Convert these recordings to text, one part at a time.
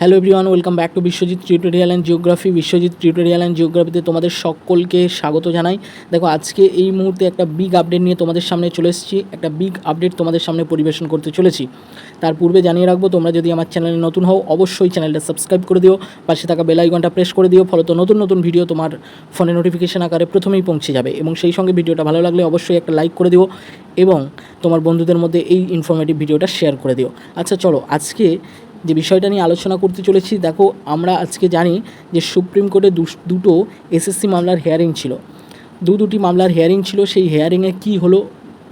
Hello everyone welcome back to Biswajit tutorial and geography Biswajit tutorial and জিওগ্রাফিতে তোমাদের সকলকে স্বাগত জানাই। দেখো, আজকে এই মুহূর্তে একটা বিগ আপডেট নিয়ে তোমাদের সামনে চলে এসেছি। একটা বিগ আপডেট তোমাদের সামনে পরিবেশন করতে চলেছি। তার পূর্বে জানিয়ে রাখব, তোমরা যদি আমার চ্যানেলে নতুন হও, অবশ্যই চ্যানেলটা সাবস্ক্রাইব করে দিও। পাশে থাকা বেল আইকনটা প্রেস করে দিও, ফলত নতুন নতুন ভিডিও তোমার ফোনে নোটিফিকেশন আকারে প্রথমেই পৌঁছে যাবে। এবং সেই সঙ্গে ভিডিওটা ভালো লাগলে অবশ্যই একটা লাইক করে দিও এবং তোমার বন্ধুদের মধ্যে এই ইনফরমেটিভ ভিডিওটা শেয়ার করে দিও। আচ্ছা চলো, আজকে যে বিষয়টা নিয়ে আলোচনা করতে চলেছি, দেখো আমরা আজকে জানি যে সুপ্রিম কোর্টে দুটো এসএসসি মামলার হেয়ারিং ছিল। দু দুটি মামলার হেয়ারিং ছিল, সেই হেয়ারিংয়ে কী হলো,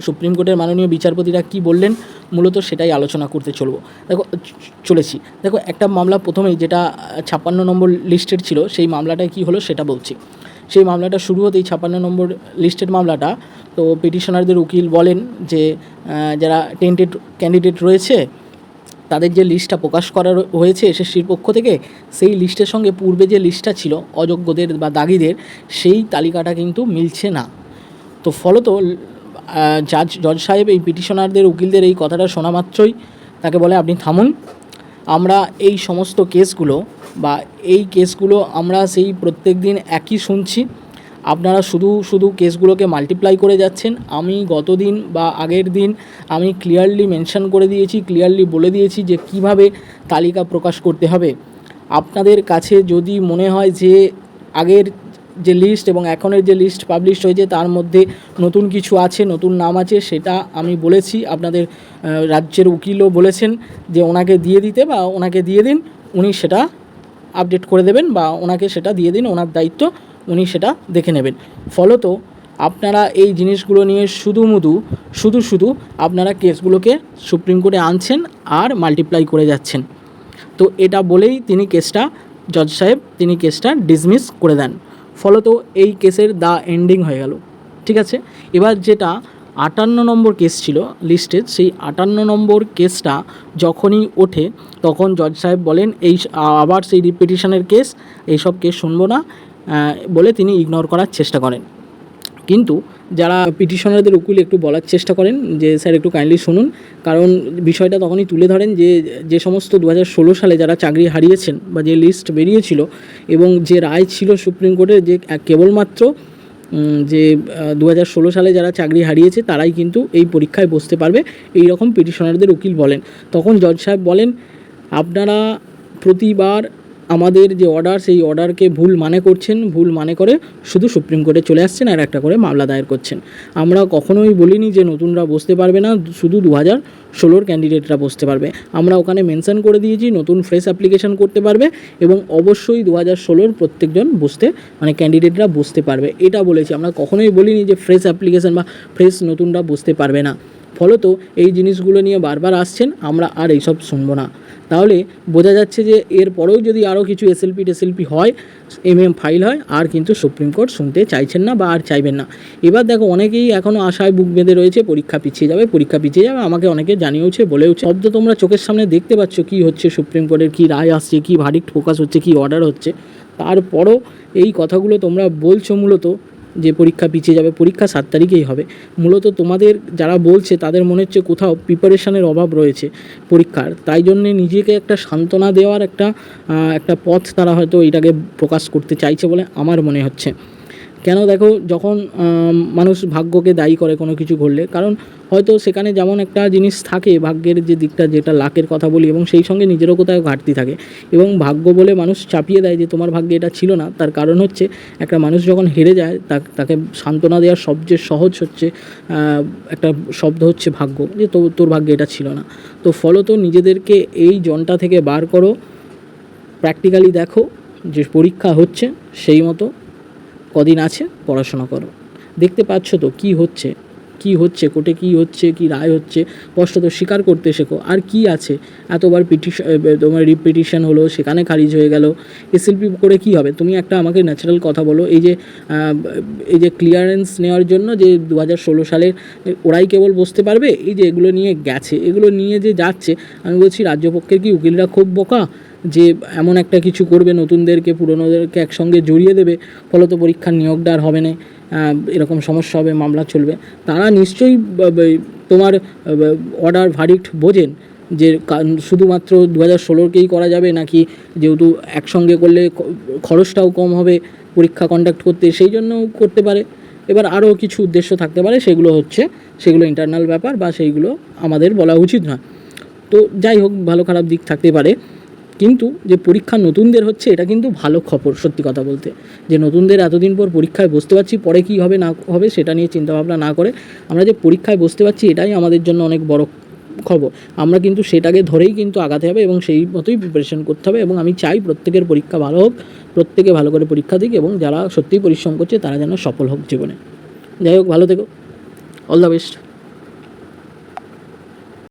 সুপ্রিম কোর্টের মাননীয় বিচারপতিরা কী বললেন, মূলত সেটাই আলোচনা করতে চলবো। দেখো চলেছি। দেখো, একটা মামলা প্রথমেই যেটা ছাপ্পান্ন নম্বর লিস্টেড ছিল, সেই মামলাটায় কী হলো সেটা বলছি। সেই মামলাটা শুরু হতেই ছাপ্পান্ন নম্বর লিস্টেড মামলাটা, তো পিটিশনারদের উকিল বলেন যে যারা টেন্টেড ক্যান্ডিডেট রয়েছে তাদের যে লিস্টটা প্রকাশ করা হয়েছে এসএসসির পক্ষ থেকে, সেই লিস্টের সঙ্গে পূর্বে যে লিস্টটা ছিল, অযোগ্যদের বা দাগিদের, সেই তালিকাটা কিন্তু মিলছে না। তো ফলত জাজ জজ সাহেব, এই পিটিশনারদের উকিলদের এই কথাটা শোনা মাত্রই, তাকে বলে, আপনি থামুন। আমরা এই সমস্ত কেসগুলো বা এই কেসগুলো আমরা সেই প্রত্যেক দিন একই শুনছি। আপনারা শুধু শুধু কেসগুলোকে মাল্টিপ্লাই করে যাচ্ছেন। আমি গতদিন বা আগের দিন আমি ক্লিয়ারলি মেনশন করে দিয়েছি ক্লিয়ারলি বলে দিয়েছি যে কীভাবে তালিকা প্রকাশ করতে হবে। আপনাদের কাছে যদি মনে হয় যে আগের যে লিস্ট এবং এখনের যে লিস্ট পাবলিশ হয়েছে, তার মধ্যে নতুন কিছু আছে, নতুন নাম আছে, সেটা আমি বলেছি। আপনাদের রাজ্যের উকিলও বলেছেন যে ওনাকে দিয়ে দিতে বা ওনাকে দিয়ে দিন, উনি সেটা আপডেট করে দেবেন বা ওনাকে সেটা দিয়ে দিন, ওনার দায়িত্ব উনি সেটা দেখে নেবেন। ফলত আপনারা এই জিনিসগুলো নিয়ে শুধু মুধু, শুধু শুধু আপনারা কেসগুলোকে সুপ্রিম কোর্টে আনছেন আর মাল্টিপ্লাই করে যাচ্ছেন। তো এটা বলেই তিনি কেসটা, জজ সাহেব তিনি কেসটা ডিসমিস করে দেন। ফলত এই কেসের দা এন্ডিং হয়ে গেল। ঠিক আছে? এবার যেটা আটান্ন নম্বর কেস ছিল লিস্টেড, সেই আটান্ন নম্বর কেসটা যখনই ওঠে, তখন জজ সাহেব বলেন, এই আবার সেই রিপিটিশনের কেস, এইসব কেস শুনব না। বলে তিনি ইগনোর করার চেষ্টা করেন। কিন্তু যারা পিটিশনারদের উকিল একটু বলার চেষ্টা করেন, যে স্যার একটু কাইন্ডলি শুনুন, কারণ বিষয়টা তখনই তুলে ধরেন যে যে সমস্ত দু হাজার ষোলো সালে যারা চাকরি হারিয়েছেন বা যে লিস্ট বেরিয়েছিল এবং যে রায় ছিল সুপ্রিম কোর্টের যে কেবলমাত্র যে দু হাজার ষোলো সালে যারা চাকরি হারিয়েছে তারাই কিন্তু এই পরীক্ষায় বসতে পারবে এই রকম পিটিশনারদের উকিল বলেন। তখন জজ সাহেব বলেন, আপনারা প্রতিবার আমাদের যে অর্ডার সেই অর্ডারকে ভুল মানে করছেন, ভুল মানে করে শুধু সুপ্রিম কোর্টে চলে আসছেন আর একটা করে মামলা দায়ের করছেন। আমরা কখনোই বলিনি যে নতুনরা বসতে পারবে না, শুধু দু হাজার ষোলোর ক্যান্ডিডেটরা বসতে পারবে। আমরা ওখানে মেনশন করে দিয়েছি, নতুন ফ্রেশ অ্যাপ্লিকেশন করতে পারবে এবং অবশ্যই দু হাজার ষোলোর প্রত্যেকজন বসতে মানে ক্যান্ডিডেটরা বসতে পারবে। এটা বলেছি, আমরা কখনোই বলিনি যে ফ্রেশ অ্যাপ্লিকেশন বা ফ্রেশ নতুনরা বসতে পারবে না। ফলত এই জিনিসগুলো নিয়ে বারবার আসছেন, আমরা আর এইসব শুনব না। তাহলে বোঝা যাচ্ছে যে এর পরেও যদি আরও কিছু এসএলপি টেসএলপি হয় এম এম ফাইল হয়, আর কিন্তু সুপ্রিম কোর্ট শুনতে চাইছেন না বা আর চাইবেন না। এবার দেখো, অনেকেই এখনও আশায় বুক বেঁধে রয়েছে, পরীক্ষা পিছিয়ে যাবে, পরীক্ষা পিছিয়ে যাবে, আমাকে অনেকে জানিয়েওছে, বলেওছে। শব্দ তোমরা চোখের সামনে দেখতে পাচ্ছ কী হচ্ছে সুপ্রিম কোর্টের কী রায় আসছে, কী ভারিক্ট ফোকাস হচ্ছে, কী অর্ডার হচ্ছে। তারপরও এই কথাগুলো তোমরা বলছো মূলত যে পরীক্ষা পিছিয়ে যাবে, পরীক্ষা সাত তারিখেই হবে। মূলত তোমাদের যারা বলছে, তাদের মনে হচ্ছে কোথাও প্রিপারেশানের অভাব রয়েছে পরীক্ষার। তাই জন্যে নিজেকে একটা সান্ত্বনা দেওয়ার একটা একটা পথ তারা হয়তো এটাকে প্রকাশ করতে চাইছে বলে আমার মনে হচ্ছে। কেন দেখো যখন মানুষ ভাগ্যকে দায়ী করে কোনো কিছু ঘটলে, কারণ হয়তো সেখানে যেমন একটা জিনিস থাকে, ভাগ্যের যে দিকটা, যেটা লাকের কথা বলি, এবং সেই সঙ্গে নিজেরও কোথাও ঘাটতি থাকে। এবং ভাগ্য বলে মানুষ চাপিয়ে দেয় যে তোমার ভাগ্যে এটা ছিল না, তার কারণ হচ্ছে একটা মানুষ যখন হেরে যায় তাকে সান্ত্বনা দেওয়ার সবচেয়ে সহজ হচ্ছে একটা শব্দ হচ্ছে ভাগ্য, যে তো, তোর ভাগ্যে এটা ছিল না। তো ফলত নিজেদেরকে এই জনটা থেকে বার করো প্র্যাকটিক্যালি দেখো যে পরীক্ষা হচ্ছে সেই মতো কদিন আছে? পড়াশোনা করো। দেখতে পাচ্ছ তো কি হচ্ছে? কি হচ্ছে? কোর্টে কি হচ্ছে? কি রায় হচ্ছে? স্পষ্টত স্বীকার করতে শেখো। আর কি আছে? এতবার পিটিশন তোমার রিপিটিশন হলো, সেখানে খারিজ হয়ে গেল। এসএলপি করে কি হবে? তুমি একটা আমাকে ন্যাচারাল কথা বলো। এই যে এই যে ক্লিয়ারেন্স নেওয়ার জন্য যে দু হাজার ষোলো সালের ওরাই কেবল বসতে পারবে? এই যে এগুলো নিয়ে গেছে। এগুলো নিয়ে যে যাচ্ছে, আমি বলছি রাজ্যপক্ষের কি উকিলরা খুব বোকা? যে এমন একটা কিছু করবে নতুনদেরকে, পুরনোদেরকে একসঙ্গে জড়িয়ে দেবে, ফলত পরীক্ষার নিয়োগটা আর হবে না এরকম সমস্যা হবে, মামলা চলবে। তারা নিশ্চয়ই তোমার অর্ডার ভারিক্ট বোঝেন যে শুধুমাত্র দু হাজার ষোলোকেই করা যাবে নাকি যেহেতু একসঙ্গে করলে খরচটাও কম হবে পরীক্ষা কন্ডাক্ট করতে, সেই জন্যও করতে পারে। এবার আরও কিছু উদ্দেশ্য থাকতে পারে, সেগুলো হচ্ছে, সেগুলো ইন্টারনাল ব্যাপার বা সেইগুলো আমাদের বলা উচিত না তো যাই হোক, ভালো খারাপ দিক থাকতে পারে। কিন্তু যে পরীক্ষা নতুনদের হচ্ছে, এটা কিন্তু ভালো খবর, সত্যি কথা বলতে। যে নতুনদের এতদিন পর পরীক্ষায় বসতে পারছি, পরে কী হবে, না হবে, সেটা নিয়ে চিন্তাভাবনা না করে আমরা যে পরীক্ষায় বসতে পারছি, এটাই আমাদের জন্য অনেক বড় খবর। আমরা কিন্তু সেটাকে ধরেই কিন্তু আগাতে হবে এবং সেই মতোই প্রিপারেশন করতে হবে এবং আমি চাই প্রত্যেকের পরীক্ষা ভালো হোক, প্রত্যেকে ভালো করে পরীক্ষা দিক এবং যারা সত্যিই পরিশ্রম করছে, তারা যেন সফল হোক জীবনে। যাই হোক, ভালো থেকো। All the best